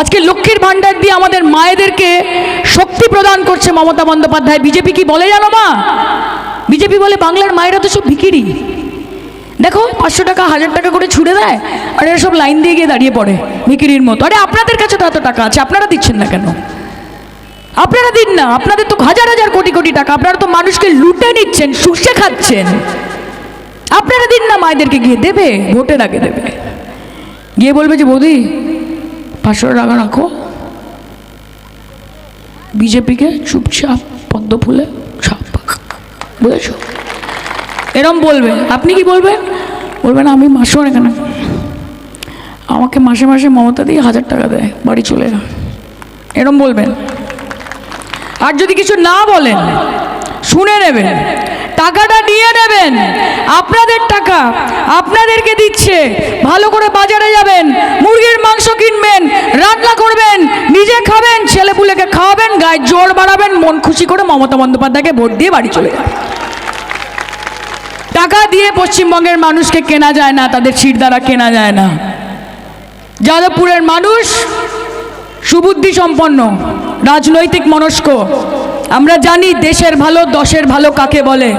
আজকে লক্ষ্মীর ভাণ্ডার দিয়ে আমাদের মায়েদেরকে শক্তি প্রদান করছে মমতা বন্দ্যোপাধ্যায়। বিজেপি কি বলে জানো মা? বিজেপি বলে বাংলার মায়েরা তো সব ভিকিরি দেখো, পাঁচশো টাকা, হাজার টাকা করে ছুড়ে দেয় আর এরা সব লাইন দিয়ে গিয়ে দাঁড়িয়ে পড়ে ভিকিরির মতো। আরে আপনাদের কাছে তো এত টাকা আছে, আপনারা দিচ্ছেন না কেন? আপনারা দিন না, আপনাদের তো হাজার হাজার কোটি কোটি টাকা, আপনারা তো মানুষকে লুটে নিচ্ছেন, শুষে খাচ্ছেন। আপনারা দিন না মায়েদেরকে গিয়ে দেবে ভোটের আগে দেবে? গিয়ে বলবে যে, বৌদি পাঁচশো টাকা রাখো। বিজেপিকে চুপচাপ পদ্ম ফুলে ছাপ। বুঝেছ? এরম বলবে। আপনি কি বলবেন? বলবেন, আমি মাসও এখানে আমাকে মাসে মাসে মমতা দিয়ে হাজার টাকা দেয়, বাড়ি চলে যা এরম বলবেন। আর যদি কিছু না বলেন, শুনে নেবেন। টাকাটা নিয়ে নেবেন। আপনাদের টাকা আপনাদেরকে দিচ্ছে। ভালো করে বাজারে যাবেন, মুরগির মাংস কিনবেন, রান্না করবেন, নিজে খাবেন, ছেলেপুলেকে খাওয়াবেন, গায়ে জোর বাড়াবেন, মন খুশি করে মমতা বন্দ্যোপাধ্যায়কে ভোট দিয়ে বাড়ি চলে টাকা দিয়ে পশ্চিমবঙ্গের মানুষকে কেনা যায় না, তাদের সিট দ্বারা কেনা যায় না। যাদবপুরের মানুষ সুবুদ্ধি সম্পন্ন রাজনৈতিক মনস্ক। আমরা জানি দেশের ভালো, দশের ভালো কাকে বলে।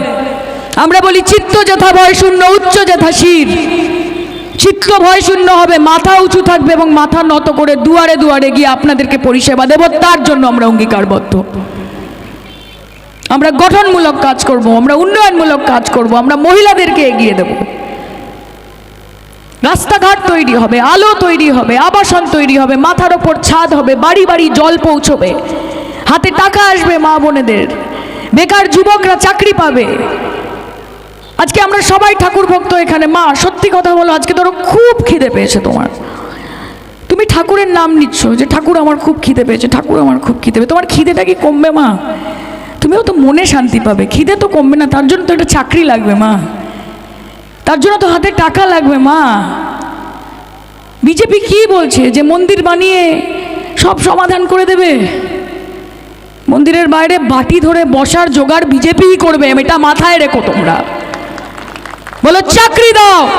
আমরা বলি চিত্ত যথা ভয় শূন্য, উচ্চ যথা শির। চিত্ত ভয় শূন্য হবে, মাথা উঁচু থাকবে এবং মাথা নত করে দুয়ারে দুয়ারে গিয়ে আপনাদেরকে পরিষেবা দেব, তার জন্য আমরা অঙ্গীকারবদ্ধ। আমরা গঠনমূলক কাজ করব, আমরা উন্নয়নমূলক কাজ করব, আমরা মহিলাদেরকে এগিয়ে দেব। রাস্তাঘাট তৈরি হবে, আলো তৈরি হবে, আবাসন তৈরি হবে, মাথার ওপর ছাদ হবে, বাড়ি বাড়ি জল পৌঁছবে। হাতে টাকা আসবে মা বোনেদের। বেকার যুবকরা চাকরি পাবে। আজকে আমরা সবাই ঠাকুর ভক্ত এখানে। মা, সত্যি কথা বলো, আজকে ধরো খুব খিদে পেয়েছে তোমার। তুমি ঠাকুরের নাম নিচ্ছ যে, ঠাকুর, আমার খুব খিদে পেয়েছে, ঠাকুর, আমার খুব খিদে পেয়ে তোমার খিদেটা কি কমবে, মা? তুমিও তো মনে শান্তি পাবে। খিদে তো কমবে না, তার জন্য তো একটা চাকরি লাগবে, মা। তার জন্য তো হাতে টাকা লাগবে, মা। বিজেপি কি বলছে যে, মন্দির বানিয়ে সব সমাধান করে দেবে? মন্দিরের বাইরে বাটি ধরে বসার জোগাড় বিজেপিই করবে এটা মাথায় রেখো তোমরা। বলো, চাকরি দাও।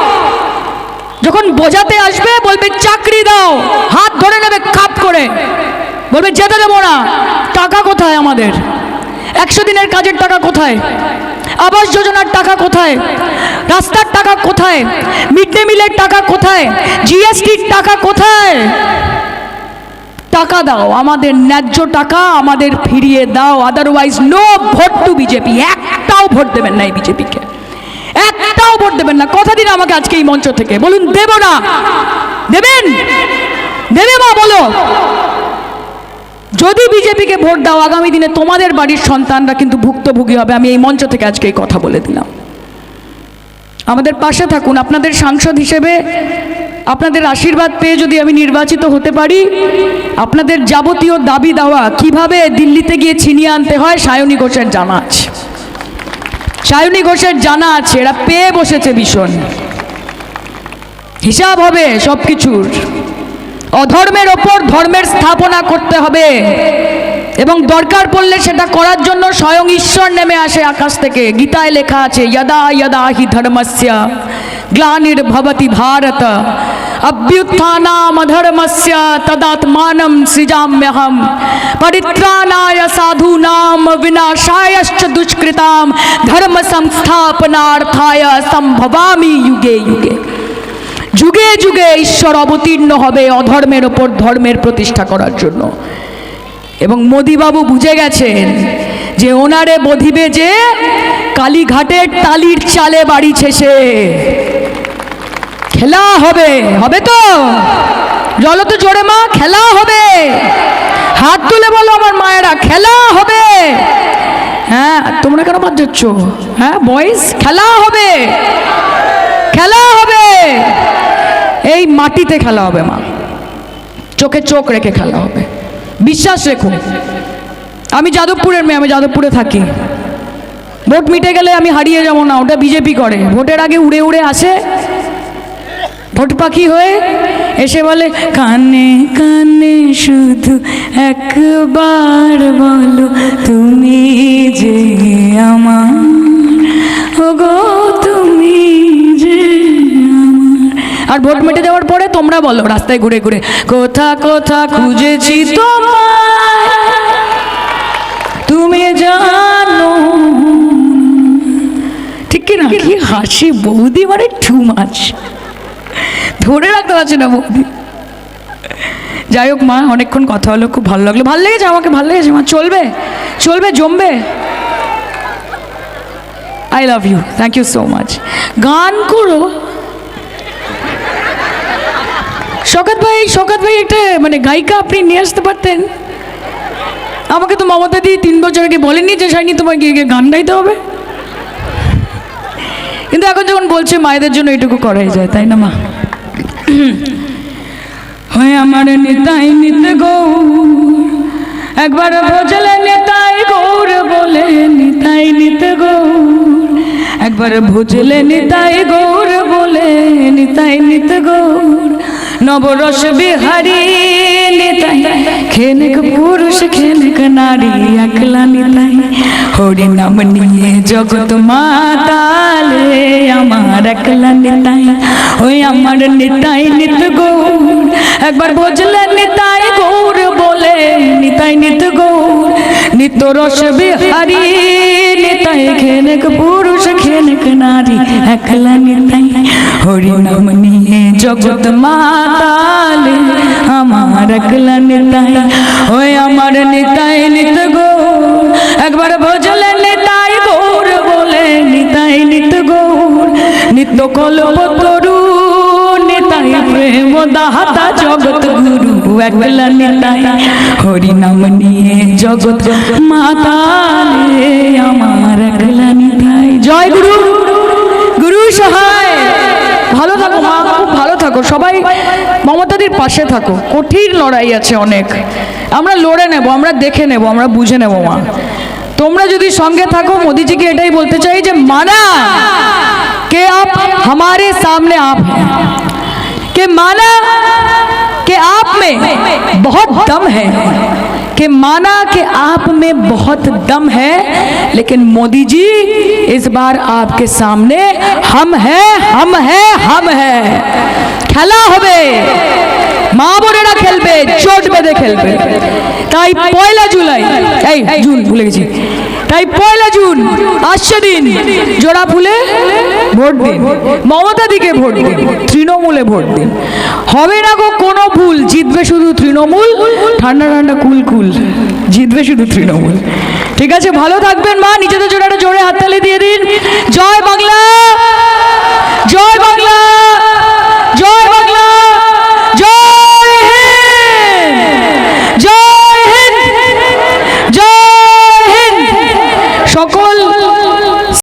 যখন বোঝাতে আসবে, বলবে, চাকরি দাও। হাত ধরে নেবে, খাপ করে। বলবে, যেতে দেবো না। টাকা কোথায় আমাদের? একশো দিনের কাজের টাকা কোথায়? আবাস যোজনার টাকা কোথায়? রাস্তার টাকা কোথায়? মিড ডে মিলের টাকা কোথায়? জিএসটির টাকা কোথায়? টাকা দাও, আমাদের ন্যায্য টাকা আমাদের ফিরিয়ে দাও otherwise no vote to BJP একটাও ভোট দেবেন না এই বিজেপিকে একটাও ভোট দেবেন না। কথা দিন আমাকে আজকে এই মঞ্চ থেকে। বলুন, দেব না। দেবেন? দেবে মা বলো? যদি বিজেপিকে ভোট দাও, আগামী দিনে তোমাদের বাড়ির সন্তানরা কিন্তু ভুক্তভোগী হবে। আমি এই মঞ্চ থেকে আজকে এই কথা বলে দিলাম। আমাদের পাশে থাকুন। আপনাদের সাংসদ হিসেবে আপনাদের আশীর্বাদ পেয়ে যদি আমি নির্বাচিত হতে পারি, আপনাদের যাবতীয় দাবি দাওয়া কীভাবে দিল্লিতে গিয়ে ছিনিয়ে আনতে হয়, সায়নী ঘোষের জানা আছে। সায়নী ঘোষের জানা আছে, এরা পেয়ে বসেছে ভীষণ। হিসাব হবে সব কিছুর অধর্মের ওপর ধর্মের স্থাপনা করতে হবে এবং দরকার পড়লে সেটা করার জন্য স্বয়ং ঈশ্বর নেমে আসে আকাশ থেকে। গীতায় লেখা আছে যদা যদা হি ধর্মস্য। ভারত অভ্যুত্থানামধর্মস্য তদাত্মানম সৃজাম্যহম পরিত্রাণায় সাধূনাম বিনাশায়শ্চ দুষ্কৃতাম ধর্ম সংস্থাপনার্থায় সম্ভবামি যুগে যুগে যুগে যুগে ঈশ্বর অবতীর্ণ হবে অধর্মের ওপর ধর্মের প্রতিষ্ঠা করার জন্য। এবং মোদিবাবু বুঝে গেছেন যে ওনারে বধিবে যে কালীঘাটের টালির চালে বাড়ি ছেসে। খেলা হবে হবে তো? জল তো জোরে মা, খেলা হবে। হাত তুলে বলো আমার মায়েরা, খেলা হবে। হ্যাঁ তোমরা কেন বাদ যাচ্ছ হ্যাঁ বয়েস খেলা হবে। খেলা হবে। এই মাটিতে খেলা হবে মা। চোখে চোখ রেখে খেলা হবে। বিশ্বাস রেখো। আমি যাদবপুরের মেয়ে, আমি যাদবপুরে থাকি। ভোট মিটে গেলে আমি হারিয়ে যাব না, ওটা বিজেপি করে। ভোটের আগে উড়ে উড়ে আসে ভোট পাখি হয়ে এসে বলে, কানে কানে শুধু একবার বলো তুমি যে আমার। ওগো, তুমি যে আর ভোট মেটে যাওয়ার পরে তোমরা বলো, রাস্তায় ঘুরে ঘুরে, কোথা কোথা খুঁজেছি তোমায়? তুমি জানো? ঠিক কি না? কি হাসি, বৌদি মানে টু মাছ ধরে রাখতে পারছি না বৌদি। যাই হোক মা, অনেকক্ষণ কথা হলো, খুব ভালো লাগল। ভালো লেগেছে আমাকে? ভালো লেগেছে মা? চলবে? চলবে? জমবে? I love you thank you so much গান করো। শকাত ভাই শকাত ভাই একটা মানে গায়িকা আপনি নিয়ে আসতে পারতেন। আমাকে তো মমতা দি তিন বছর আগে বলেনি যে শাইনি গিয়ে গিয়ে গান গাইতে হবে? কিন্তু এখন যখন বলছে, মায়েদের জন্য এটুকু করাই যায়, তাই না মা? হয় আমার নেতাই নিত গৌর। একবার বোঝলে নেতাই গৌর বলে, নিতাই নিত গৌর। একবার ভুজলে নিতাই গৌর বলে, নিতাই নিত গৌর। নবরস বিহারি নিতাই, খেনক পুরুষ, খেনক নারী, একলা নিতাই। হরি নাম নিয়ে জগৎ মাতালে আমার একলা নিতাই। ওই আমার নিতাই নিত গৌর, একবার ভজলে নিতাই গৌর বলে, নিতাই নিত গৌর। নিত্য রস বিহারি নিতাই, খেনক পুরুষ একলা নিতাই হরি নাম নিয়ে জগৎ মাতালে আমার একলা নিতাই ওই আমার নিতাই নিত গৌর একবার ভজলে নিতাই গৌর বলে নিতাই নিত গৌর নিত্য কল্প তরু নিতাই প্রেম দাহাতা জগৎ গুরু একলা নিতাই হরি নাম নিয়ে জগৎ মাতালে আমার একলা থাকো মা খুব ভালো থাকো সবাই মমতাদির পাশে থাকো কঠিন লড়াই আছে অনেক আমরা লড়ে নেব আমরা দেখে নেব আমরা বুঝে নেব মা তোমরা যদি সঙ্গে থাকো মোদিজিকে এটাই বলতে চাই যে মানা কে আপ हमारे सामने आप हैं कि माना कि आप में बहुत दम है कि माना कि आप में बहुत दम है लेकिन मोदी जी इस बार आपके सामने हम हैं हम हैं हम हैं খেলা হবে মা বোনেরা খেলবে চোট বেঁধে খেলবে তাই পয়লা জুলাই এই জুন ভুলে গেছি তাই পয়লা জুন আসছে দিন জোড়া ফুলে ভোট দিন। মমতা দিকে ভোট দিন। তৃণমূলে ভোট দিন। হবে না গো কোনো ভুল জিতবে শুধু তৃণমূল। ঠান্ডা ঠান্ডা কুল কুল জিতবে শুধু তৃণমূল। ঠিক আছে ভালো থাকবেন মা নিজেদের জন্য একটা জোরে হাততালি দিয়ে দিন।